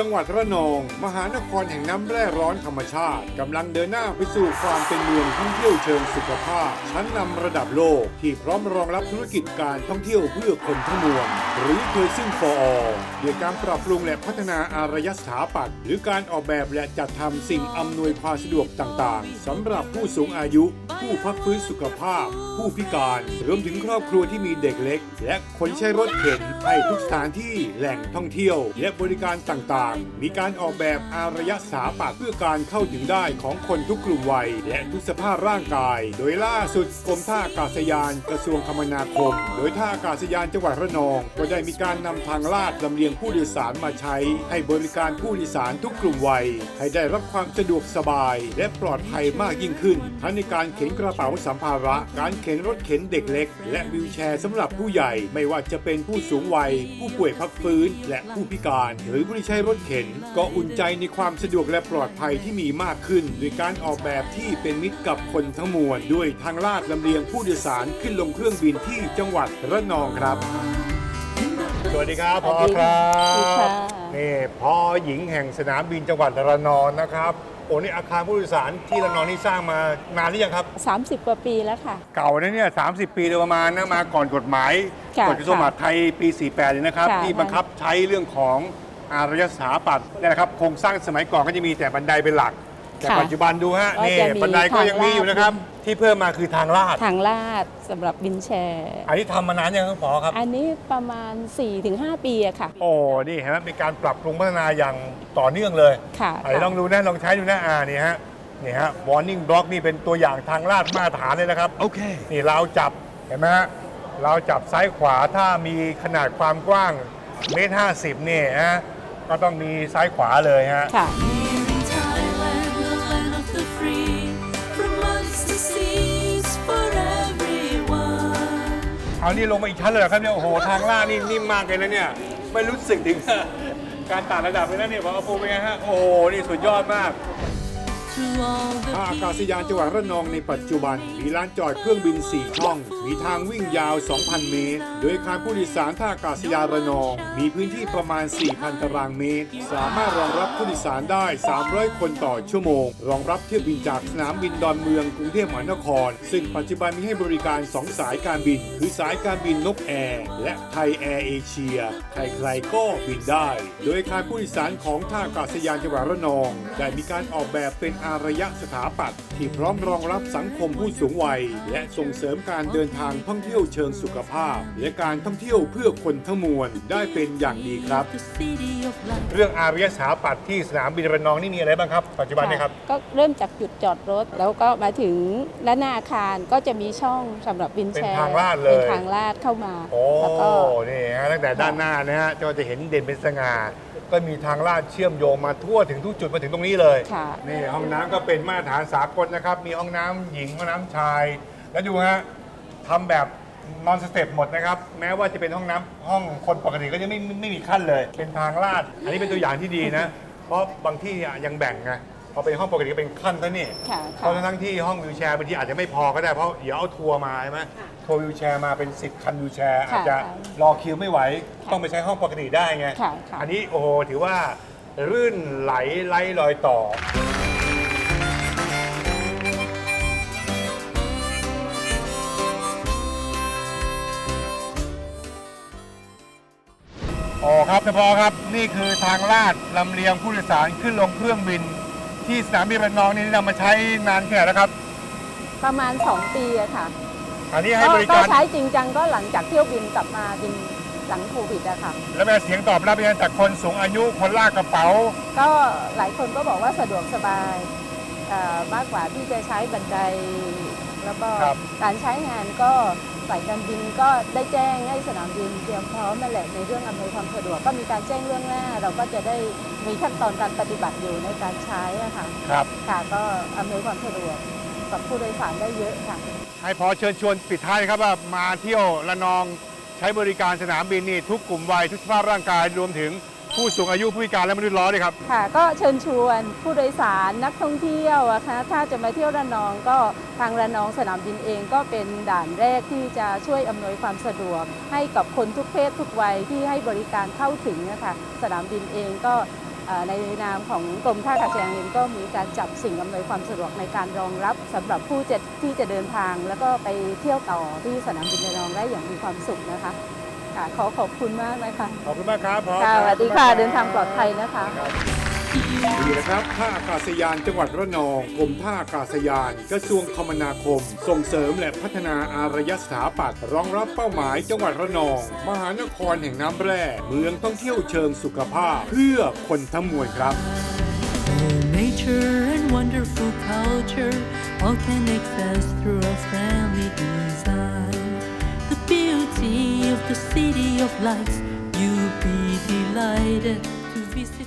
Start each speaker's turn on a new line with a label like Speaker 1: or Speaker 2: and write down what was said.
Speaker 1: จังหวัดระนอง มหานครแห่งน้ำแร่ร้อนธรรมชาติกำลังเดินหน้าไปสู่ความเป็นเมืองท่องเที่ยวเชิงสุขภาพ ชั้นนำระดับโลกที่พร้อมรองรับธุรกิจการท่องเที่ยวเพื่อคนทั้งมวลหรือเคยซึ่งฟอด้วยการปรับปรุงและพัฒนาอารยสถาปัตย์หรือการออกแบบและจัดทำสิ่งอำนวยความสะดวกต่างๆสำหรับผู้สูงอายุ ผู้พักฟื้นสุขภาพ ผู้พิการรวมถึงครอบครัวที่มีเด็กเล็ก และคนใช้รถเข็นให้ทุกสถานที่แหล่งท่องเที่ยว และบริการต่างๆมีการออกแบบอารยสาปัตเพื่อการเข้าถึงได้ของคนทุกกลุ่มวัย และทุกสภาพร่างกาย โดยล่าสุดกรมท่าอากาศยานกระทรวงคมนาคม โดยท่าอากาศยานจังหวัดระนอง ก็ได้มีการนำทางลาดลำเลียงผู้โดยสารมาใช้ ให้บริการผู้โดยสารทุกกลุ่มวัย ให้ได้รับความสะดวกสบาย และปลอดภัยมากยิ่งขึ้น ทั้งในการเข็นกระเป๋าสัมภาระ การเข็นรถเข็นเด็กเล็ก และวิวแชร์สำหรับผู้ใหญ่ ไม่ว่าจะเป็นผู้สูงวัย ผู้ป่วยพักฟื้น และผู้พิการ หรือผู้ที่ใช้รถเข็นก็อุ่นใจในความสะดวกและปลอดภัยที่มีมากขึ้นด้วยการออกแบบที่เป็นมิตรกับคนทั้งมวลด้วยทางลาดลำเลียงผู้โดยสารขึ้นลงเครื่องบินที่จังหวัดระนองครับ สวัสดีครับพอครั
Speaker 2: สวัสดี
Speaker 1: บ
Speaker 2: ค่ะ
Speaker 1: นี่พอหญิงแห่งสนามบินจังหวัดระนองนะครับโอ้นี่อาคารผู้โดยสารที่ระนองนี่สร้างมานานหรือยังครับ
Speaker 2: 30 กว่าปีแล้วค่ะ
Speaker 1: เก่านะเนี่ยสปีโดยประมาณนะมาก่อนกฎหมาย
Speaker 2: ค่ะ
Speaker 1: กฎกระทรวงมหาดไทยปี 48เลยนะครับ
Speaker 2: ค่ะ
Speaker 1: ที่บังคับใช้เรื่องของ อารยสถาปัตย์เนี่ยนะครับโครงสร้างสมัยก่อนก็จะมีแต่บันไดเป็นหลัก แต่
Speaker 2: ค่ะ
Speaker 1: ปัจจุบันดูฮะ
Speaker 2: ก็
Speaker 1: นี่
Speaker 2: จะมี
Speaker 1: บันไดก็ยังมีอยู่นะครับ
Speaker 2: ทางลาด
Speaker 1: ที่เพิ่มมาคือทางลาด
Speaker 2: ทางลาดสำหรับวินแชร์
Speaker 1: อันนี้ทำมานานยังครับพอครับ
Speaker 2: อันนี้ประมาณ 4-5 ปีอะค่ะ
Speaker 1: โอ้นี่เห็นไหมมีการปรับปรุงพัฒนาอย่างต่อเนื่องเลย
Speaker 2: ค่ะ
Speaker 1: ไหนลองดูนะลองใช้ดูนะอ่านี่ฮะนี่ฮะ warning block นี่เป็นตัวอย่างทางลาดมาตรฐานเลยนะครับโอเคนี่เราวจับเห็นไหมฮะเราวจับซ้ายขวาถ้ามีขนาดความกว้างเมตรห้าสิบนี่ฮะ ก็ต้องมีซ้ายขวาเลยฮะ
Speaker 2: ค่ะ
Speaker 3: In Thailand, the land of the free, from months to seas for everyone.
Speaker 1: เอานี่ลงมาอีกชั้นเลยเหรอครับเนี่ย โอ้โห ทางลาดนี่นิ่มมากเลยนะเนี่ย ไม่รู้สึกถึง การต่างระดับเลยนะเนี่ยพอปูเป็นไงฮะ โอ้โห นี่สุดยอดมาก
Speaker 3: Through all the
Speaker 1: ท่าอากาศยานจังหวัดระนองในปัจจุบัน มีลานจอดเครื่องบิน 4 ช่อง มีทางวิ่งยาว 2,000 เมตร โดยอาคารผู้โดยสารท่าอากาศยานระนอง มีพื้นที่ประมาณ 4,000 ตารางเมตร สามารถรองรับผู้โดยสารได้ 300 คนต่อชั่วโมง รองรับเที่ยวบินจากสนามบินดอนเมืองกรุงเทพมหานคร ซึ่งปัจจุบันมีให้บริการ 2 สายการบิน คือสายการบินนกแอร์และไทยแอร์เอเชีย ใครๆก็บินได้ โดยอาคารผู้โดยสารของท่าอากาศยานจังหวัดระนอง ได้มีการออกแบบเป็นอารยสถาปัตย์ที่พร้อมรองรับสังคมผู้สูงวัย และส่งเสริมการเดินทางท่องเที่ยวเชิงสุขภาพ และการท่องเที่ยวเพื่อคนทั้งมวลได้เป็นอย่างดีครับ
Speaker 3: the city of light.
Speaker 1: เรื่องอารยสถาปัตย์ที่สนามบินระนองนี่มีอะไรบ้างครับ ปัจจุบันนี้ครับ
Speaker 2: ก็เริ่มจากจุดจอดรถ แล้วก็มาถึงด้านหน้าอาคารก็จะมีช่องสำหรับวินแชร์
Speaker 1: เป็นทางลาดเลย
Speaker 2: เป็นทางลาดเข้ามา
Speaker 1: โอ้
Speaker 2: แล้วก็
Speaker 1: นี่ฮะตั้งแต่ด้านหน้านะฮะก็จะเห็นเด่นเป็นสง่าก็มีทางลาดเชื่อมโยงมาทั่วถึงทุกจุดมาถึงตรงนี้เลย
Speaker 2: ค่ะ
Speaker 1: นี่ห้องน้ำก็เป็นมาตรฐานสากลนะครับ มีห้องน้ำหญิงห้องน้ำชาย แล้วดูฮะทำแบบนอนสเต็ปหมดนะครับ แม้ว่าจะเป็นห้องน้ำห้องคนปกติก็จะไม่ไม่ไม่มีขั้นเลย เป็นทางลาด อันนี้เป็นตัวอย่างที่ดีนะ เพราะบางที่อะยังแบ่งไงพอเป็นห้องปกติก็เป็นขั้นซะนี่
Speaker 2: ค่ะ
Speaker 1: เพ
Speaker 2: ค่ะ
Speaker 1: ราะทั้งที่ห้องวิวแชร์บางทีอาจจะไม่พอก็ได้เพราะเดี๋ยวเอาทัวร์มาใช่ไหมทัวร์วิวแชร์มาเป็น 10 คันวิวแชร์ อาจจะรอคิวไม่ไหว ต้องไปใช้ห้องปกติได้ไง
Speaker 2: ค่ะค่ะ
Speaker 1: อันนี้โอ้โหถือว่า รื่นไหลไล่ลอยต่อ อ๋อครับท่านพอครับนี่คือทางลาดลำเลียงผู้โดยสารขึ้นลงเครื่องบิน ที่สนามบินระนองนี่นำมาใช้นานแค่ไหนแล้วครับ
Speaker 2: ประมาณ 2 ปีอะค่ะ
Speaker 1: อันนี้ให้
Speaker 2: ก็
Speaker 1: บริ
Speaker 2: ก็
Speaker 1: การ
Speaker 2: ใช้จริงจังก็หลังจากเที่ยวบินกลับมาบินหลังโควิดอะค่ะ
Speaker 1: แล้วเป็นเสียงตอบรับเป็นไงจากคนสูงอายุคนลากกระเป๋า
Speaker 2: ก็หลายคนก็บอกว่าสะดวกสบายเอ่อมากกว่าที่จะใช้บันได แล้วก็
Speaker 1: ครับ
Speaker 2: การใช้งานก็ สายการบินก็ได้แจ้งให้สนามบินเตรียมพร้อมนั่นแหละในเรื่องอำนวยความสะดวกก็มีการแจ้งเรื่องหน้า เราก็จะได้มีขั้นตอนการปฏิบัติอยู่ในการใช้อะค่ะ
Speaker 1: ครับ
Speaker 2: ค่ะก็อำนวยความสะดวกกับผู้โดยสารได้เยอะค่ะ
Speaker 1: ให้พอเชิญชวนปิดท้ายครับว่ามาเที่ยวระนองใช้บริการสนามบินนี่ทุกกลุ่มวัยทุกสภาพร่างกายรวมถึง ผู้สูงอายุผู้พิการและมนุษย์ล้อด้วยครับ
Speaker 2: ค่ะ ก็เชิญชวนผู้โดยสารนักท่องเที่ยวอะคะถ้าจะมาเที่ยวระนองก็ทางระนองสนามบินเองก็เป็นด่านแรกที่จะช่วยอำนวยความสะดวก ให้กับคนทุกเพศทุกวัยที่ให้บริการเข้าถึงนะคะสนามบินเองก็ในนามของกรมท่าอากาศยานเองก็มีการจัดสิ่งอำนวยความสะดวกในการรองรับสำหรับผู้จะที่จะเดินทาง แล้วก็ไปเที่ยวต่อที่สนามบินระนองได้อย่างมีความสุขนะคะ ค่ะ ขอขอบคุณมากนะคะ
Speaker 1: ขอบคุณมากครับพอ
Speaker 2: ค่ะสวัสดีค่ะเดินทางปลอดภัยนะคะ
Speaker 1: ดีนะครับท่าอากาศยานจังหวัดระนองกรมท่าอากาศยาน กระทรวงคมนาคม ส่งเสริมและพัฒนาอารยสถาปัตย์รองรับเป้าหมายจังหวัดระนอง มหานครแห่งน้ำแร่ เมืองท่องเที่ยวเชิงสุขภาพ เพื่อคนทั้งมวลครับ
Speaker 3: Oh, nature and wonderful culture all can access through a friendly design. The beauty of the city of lights, you'll be delighted to visit.